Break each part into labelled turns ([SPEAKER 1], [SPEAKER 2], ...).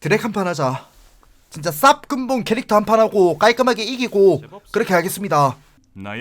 [SPEAKER 1] 드랙 한 판 하자. 진짜 쌉 근본 캐릭터 한 판 하고 깔끔하게 이기고 그렇게 하겠습니다.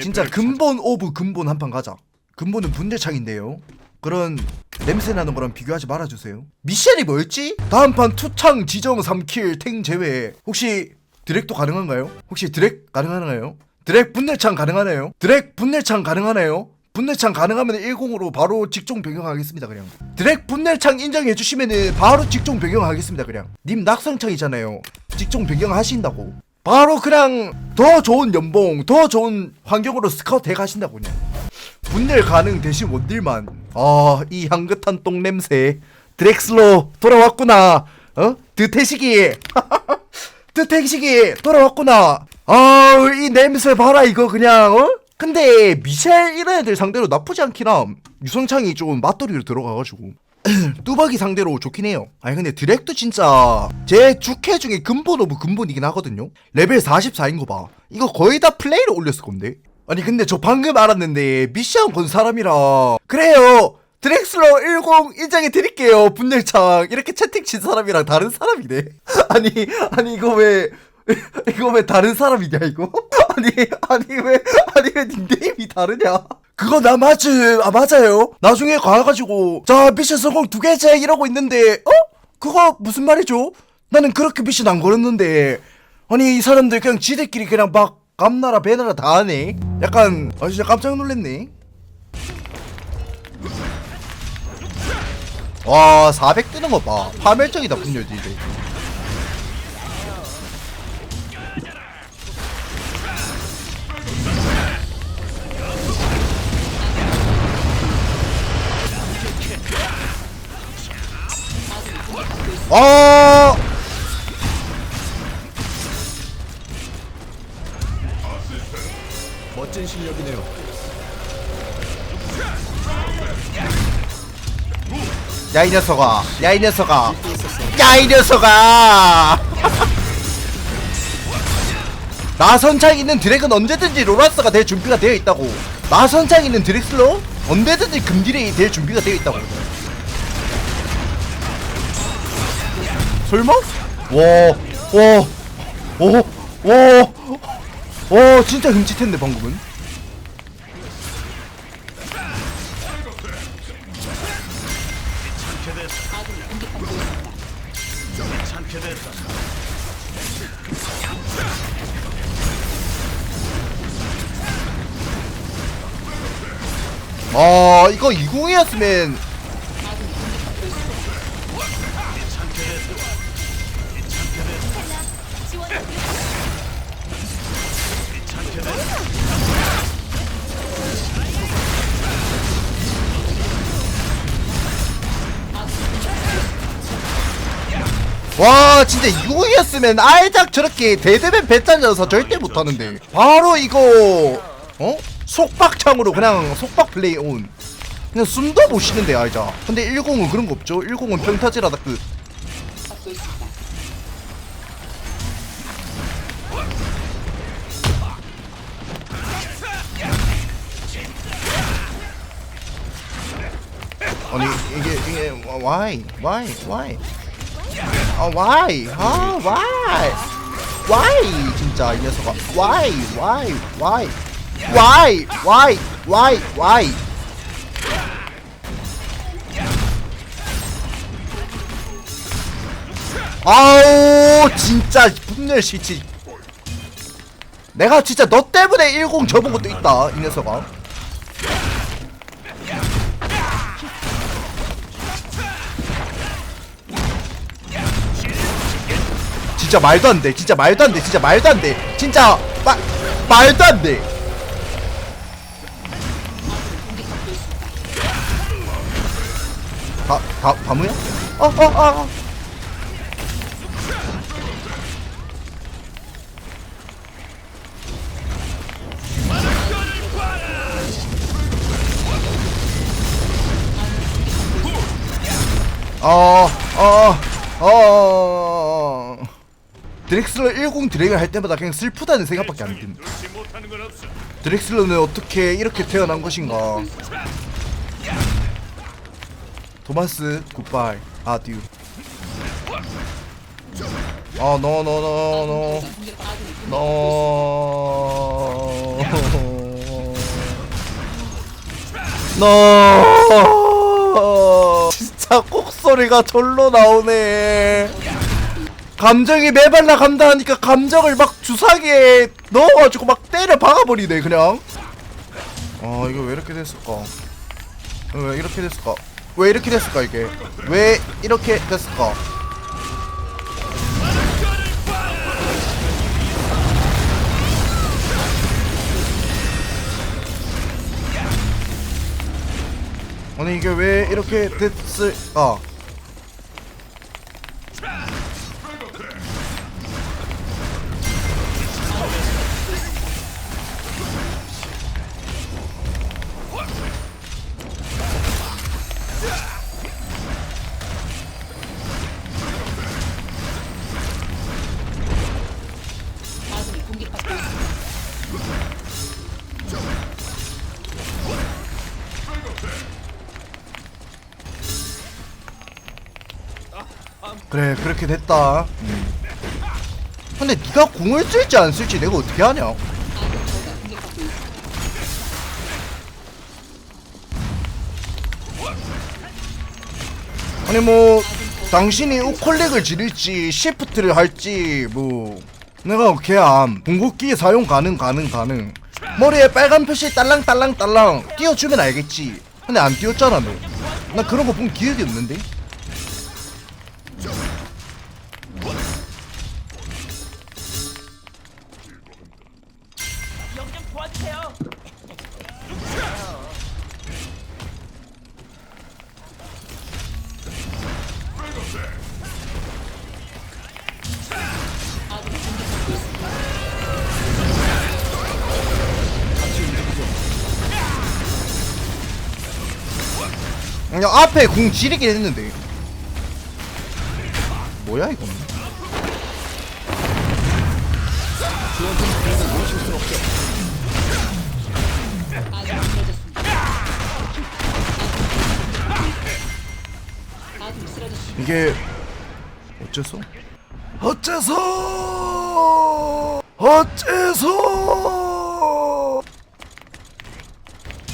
[SPEAKER 1] 진짜 근본 오브 근본 한 판 가자. 근본은 분대창인데요. 그런 냄새 나는 거랑 비교하지 말아주세요. 미션이 뭐였지? 다음 판 투창 지정 3킬 탱 제외. 혹시 드랙도 가능한가요? 혹시 드랙 가능하나요? 드랙 분내창 가능하나요? 드랙 분내창 가능하나요? 분내창 가능하면 10으로 바로 직종 변경하겠습니다 그냥. 드랙 분내창 인정해 주시면은 바로 직종 변경하겠습니다 그냥. 님 낙성창이잖아요. 직종 변경하신다고. 바로 그냥 더 좋은 연봉 더 좋은 환경으로 스카우트 해 가신다고 그냥. 분열 가능 대신 원딜만. 아이 향긋한 똥 냄새. 드렉슬로 돌아왔구나. 어? 드태식이. 드태식이 돌아왔구나. 아이 냄새 봐라 이거 그냥 어 근데 미셸 이런 애들 상대로 나쁘지 않긴 함 유성창이 좀 맞돌이로 들어가가지고 뚜벅이 상대로 좋긴 해요. 아니 근데 드랙도 진짜 제 주캐 중에 근본 오브 근본이긴 하거든요. 레벨 44인 거 봐. 이거 거의 다 플레이를 올렸을 건데. 아니 근데 저 방금 알았는데 미션 건 사람이라 그래요. 드렉슬러 10 인정해 드릴게요. 분열창 이렇게 채팅 친 사람이랑 다른 사람이네. 아니 아니 이거 왜 이거 왜 다른 사람이냐 이거? 아니 아니 왜 아니 왜 닉네임이 다르냐? 그거 나 맞음 아 맞아요. 나중에 가가지고 자 미션 성공 두 개째 이러고 있는데 어? 그거 무슨 말이죠? 나는 그렇게 미션 안 걸었는데 아니 이 사람들 그냥 지들끼리 그냥 막 감나라 배나라 다 하네. 약간 아 진짜 깜짝 놀랐네. 와 400 뜨는 거 봐. 파멸적이다 분열지 이제. 야 이 녀석아, 야 이 녀석아, 야 이 녀석아. 나선창 있는 드랙은 언제든지 로라스가 될 준비가 되어 있다고. 나선창 있는 드렉슬러 언제든지 금딜이 될 준비가 되어 있다고. 설마? 와, 와, 오, 와, 와, 진짜 흠칫했네 방금은. 이거 20이었으면. 와 진짜 2호이었으면 알작 저렇게 대대면 배짜져서 절대 못하는데. 바로 이거 어? 속박창으로 그냥 속박 플레이 온 그냥 숨도 못 쉬는데 알자. 근데 10은 그런 거 없죠? 10은 평타지라다 끝 아니 이게 이게 why why why 아 why 아 why why 진짜 이 녀석아. why why why why why why why 아우 진짜 분열 시치 내가 진짜 너 때문에 10 접은 것도 있다 이 녀석아 진짜 말도 안 돼. 진짜 말도 안 돼. 진짜 말도 안 돼. 진짜 마, 말도 안 돼. 다, 다, 다무야? 어, 어, 어, 어. 어, 어, 어, 어. 드렉슬러 10 드랙을 할 때마다 그냥 슬프다는 생각밖에 안 듭니다. 드렉슬러는 어떻게 이렇게 태어난 것인가? 토마스 굿바이 아듀 아, no. No. No. 진짜 꼭소리가 절로 나오네. 감정이 매발라 간다 하니까 감정을 막 주사기에 넣어가지고 막 때려 박아버리네 그냥. 아 이거 왜 이렇게 됐을까? 왜 이렇게 됐을까? 왜 이렇게 됐을까 이게? 왜 이렇게 됐을까? 아니 이게 왜 이렇게 됐을까? 그래 그렇게 됐다. 음. 근데 네가 공을 쓸지 안 쓸지 내가 어떻게 하냐?
[SPEAKER 2] 아니
[SPEAKER 1] 뭐 당신이 우클릭을 지를지 시프트를 할지 뭐 내가 걔암 궁극기 사용 가능 가능 가능 머리에 빨간 표시 딸랑딸랑 딸랑 띄워주면 알겠지 근데 안 띄웠잖아 너나 그런 거 본 기억이 없는데 앞에 궁 지르긴 했는데 뭐야 이건. 이게 어째서? 어째서? 어째서?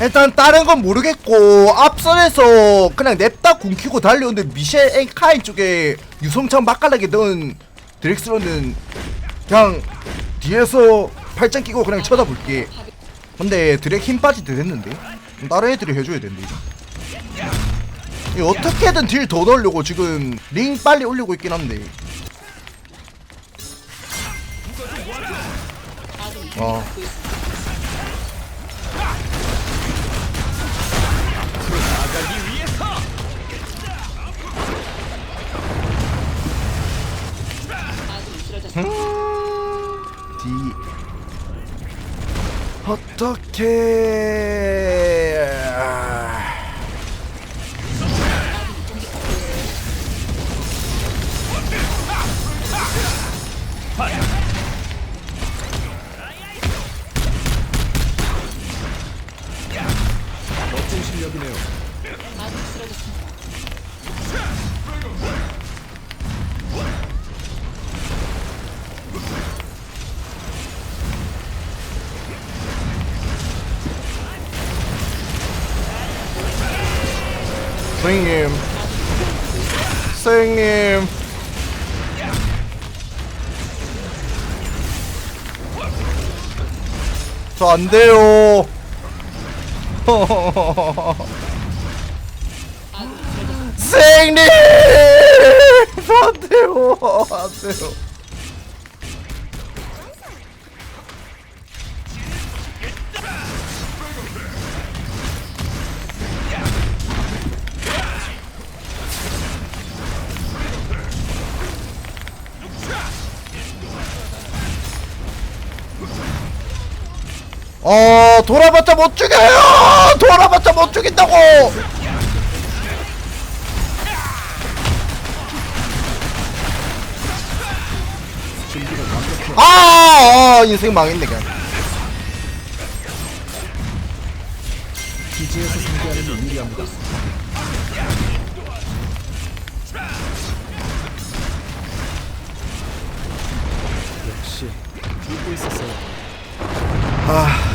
[SPEAKER 1] 일단 다른 건 모르겠고 앞선에서 그냥 냅다 궁키고 달려오는데 미셸 앵카인 쪽에 유성창 맛깔나게 넣은 드렉스로는 그냥 뒤에서 팔짱 끼고 그냥 쳐다볼게. 근데 드렉 힘 빠지듯 했는데? 다른 애들이 해줘야 된대 이거 어떻게든 딜 더 넣으려고 지금 링 빨리 올리고 있긴 한데. 어.
[SPEAKER 2] 공격받고 있
[SPEAKER 1] 저 안 돼요.
[SPEAKER 2] 아군이 쓰러졌습니다.
[SPEAKER 1] 선생님 저 안돼요. 안 돼요 어 돌아봤자 못 죽여요! 돌아봤자 못 죽인다고! 아, 아, 아 인생 망했네 그냥.
[SPEAKER 3] 역시 죽고 있었어요.
[SPEAKER 1] 아.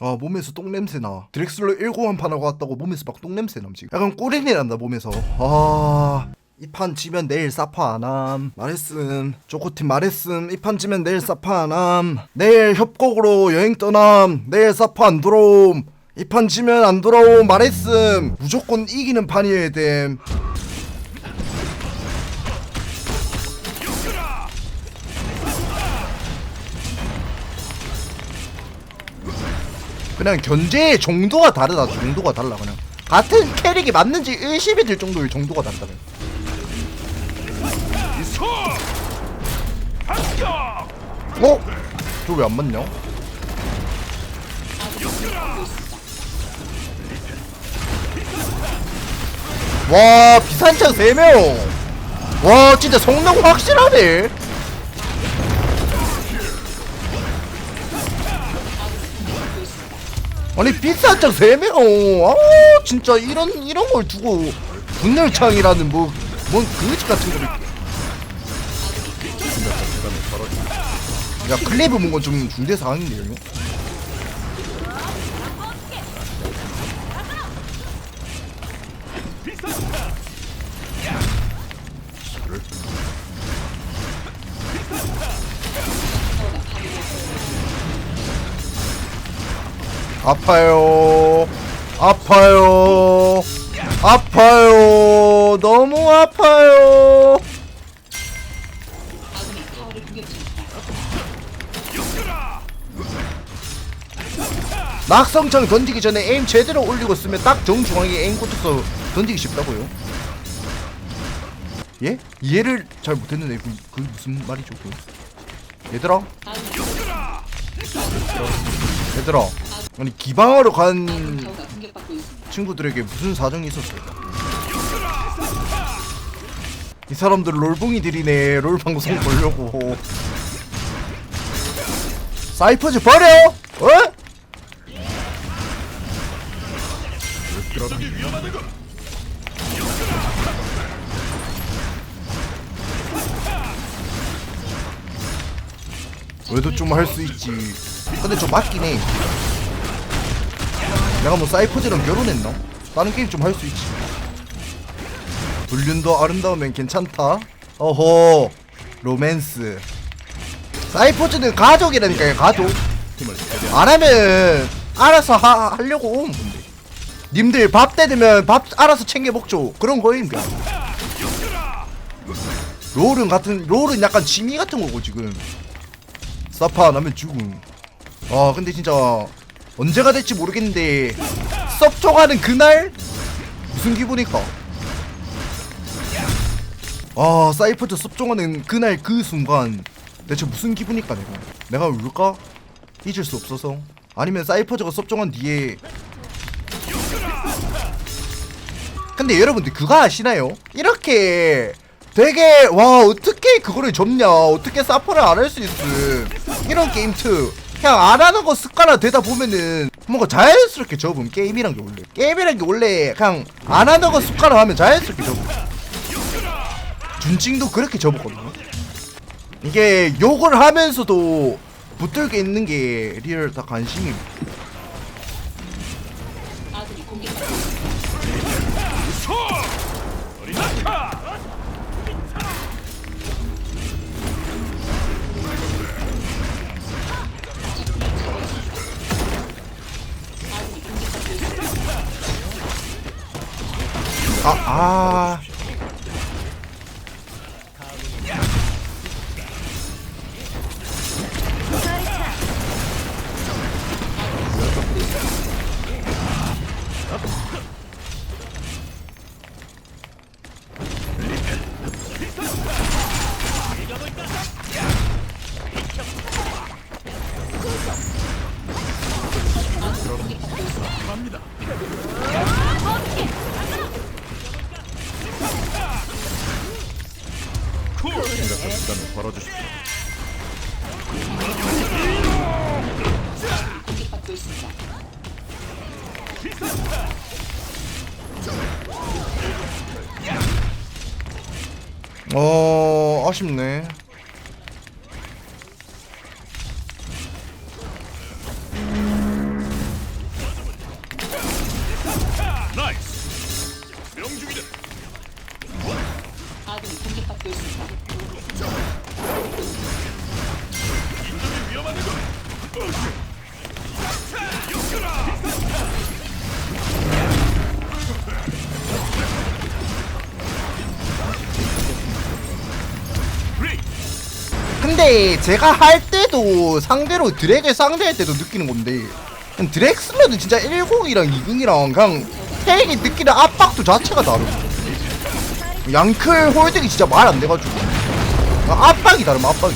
[SPEAKER 1] 몸에서 똥냄새 나. 드렉슬러 1고 한판 하고 왔다고 몸에서 막 똥냄새 남지 약간 꼬리내 난다 몸에서. 아 이 판 지면 내일 사파 안함. 말했음. 조코팀 말했음. 이 판 지면 내일 사파 안함. 내일 협곡으로 여행 떠남. 내일 사파 안 돌아옴. 이 판 지면 안 돌아옴. 말했음. 무조건 이기는 판이어야 됨 그냥 견제의 정도가 다르다 정도가 달라 그냥 같은 캐릭이 맞는지 의심이 들 정도의 정도가 다르다 그냥. 어? 저 왜 안 맞냐? 와 비산창 3명 와 진짜 성능 확실하네 아니 비싼 짝 3명? 아 진짜 이런 이런 걸 두고 분열창이라는 뭐 뭔 그지 같은 거를 야 클레이브 뭔가 좀 중대 사항인데요 아파요. 아파요. 아파요. 너무 아파요. 낙성창 던지기 전에 에임 제대로 올리고 쓰면 딱 정중앙에 에임 꽂혀서 던지기 쉽다고요. 예? 이해를 잘 못했는데 그, 그 무슨 말이죠? 그? 얘들아,
[SPEAKER 2] 아군이
[SPEAKER 1] 얘들아. 아니 기방하러 간. 친구들에게 무슨 사정이 있었어요? 이 사람들 롤봉이들이네 롤 방송 보려고 사이퍼즈 버려! 어? 왜도 좀 할 수 있지 근데 좀 맞긴 해 내가 뭐 사이퍼즈랑 결혼했나? 다른 게임 좀 할 수 있지. 불륜도 아름다우면 괜찮다. 어허 로맨스. 사이퍼즈는 가족이라니까요 가족. 안 하면 알아서 하, 하려고 옴 님들 밥 때 되면 밥 알아서 챙겨 먹죠. 그런 그냥 롤은 같은 롤은 약간 취미 같은 거고 지금. 사파 안 하면 죽음. 아 근데 진짜 언제가 될지 모르겠는데 섭종하는 그날? 무슨 기분일까? 아 사이퍼즈 섭종하는 그날 그 순간 대체 무슨 기분일까 내가? 내가 울까? 잊을 수 없어서. 아니면 사이퍼즈가 섭종한 뒤에. 근데 여러분들 그거 아시나요? 이렇게 되게 와 어떻게 그거를 접냐? 어떻게 사퍼를 안 할 수 있음? 이런 게임 2 그냥 안 하는 거 습관화 되다 보면은 뭔가 자연스럽게 접음 게임이란 게 원래 게임이란 게 원래 그냥 안 하는 거 습관화 하면 자연스럽게 접음 준찡도 그렇게 접었거든요. 이게 욕을 하면서도 붙들게 있는 게 리얼 다 관심입니다
[SPEAKER 2] 아,
[SPEAKER 3] 어,
[SPEAKER 1] 아쉽네. 이게 제가 할 때도 상대로 드랙을 상대할 때도 느끼는 건데 드랙 쓰면은 진짜 10이랑 2궁이랑 그냥 테이이 느끼는 압박도 자체가 다르고. 양클 홀딩이 진짜 말 안 돼가지고. 그냥 압박이 다르면 압박이.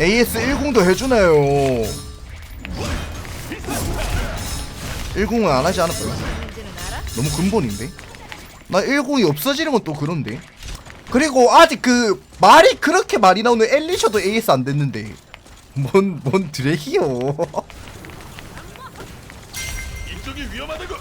[SPEAKER 1] AS 1궁도 해주나요. 1궁은 안 하지 않을까요? 너무 근본인데? 나 1궁이 없어지는 건 또 그런데 그리고 아직 그 말이 그렇게 많이 나오는 엘리셔도 AS 안 됐는데 뭔, 뭔 드랙이요
[SPEAKER 3] 이쪽이 위험하다고.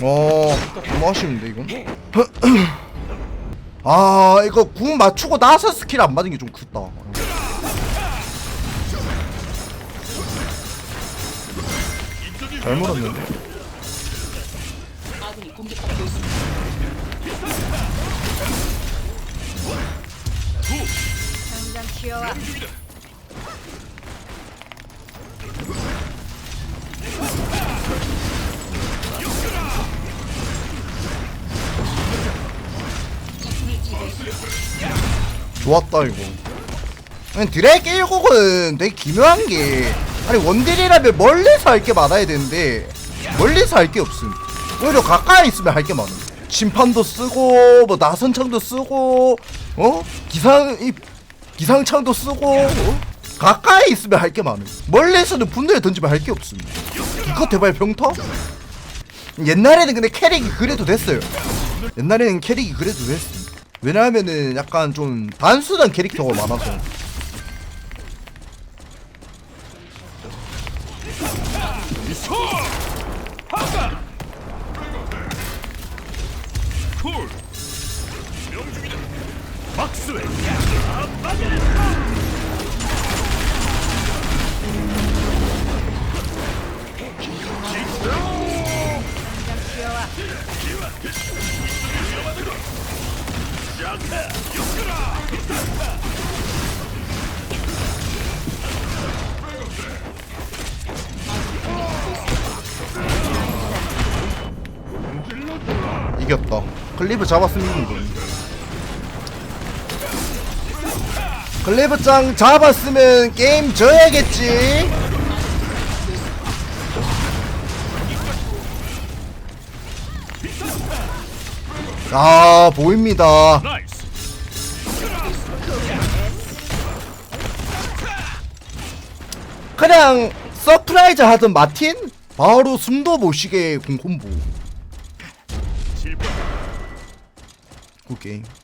[SPEAKER 1] 어 너무 아쉬운데 이건? 아 이거 궁 맞추고 나서 스킬 안 받은 게 좀 크다. 잘 물었는데
[SPEAKER 2] 공격받고 있습니다.
[SPEAKER 4] 당장 튀어와.
[SPEAKER 1] 좋았다 이거 아니, 드랙 1곡은 되게 기묘한 게 아니 원딜이라면 멀리서 할 게 많아야 되는데 멀리서 할 게 없음 오히려 가까이 있으면 할 게 많음 심판도 쓰고 뭐 나선창도 쓰고 어? 기상 이 기상창도 쓰고 어? 가까이 있으면 할 게 많음 멀리서는 분노에 던지면 할 게 없음 이거 대발 병터 옛날에는 근데 캐릭이 그래도 됐어요. 옛날에는 캐릭이 그래도 됐음 왜냐하면은 약간 좀 단순한 캐릭터가 많아서 이겼다. 클리브 잡았으면 이긴 거 클리브 짱 잡았으면 게임 져야겠지. 아 보입니다. 그냥 서프라이즈 하던 마틴? 바로 숨도 못 쉬게 공콤보
[SPEAKER 3] 실패.
[SPEAKER 1] 굿게임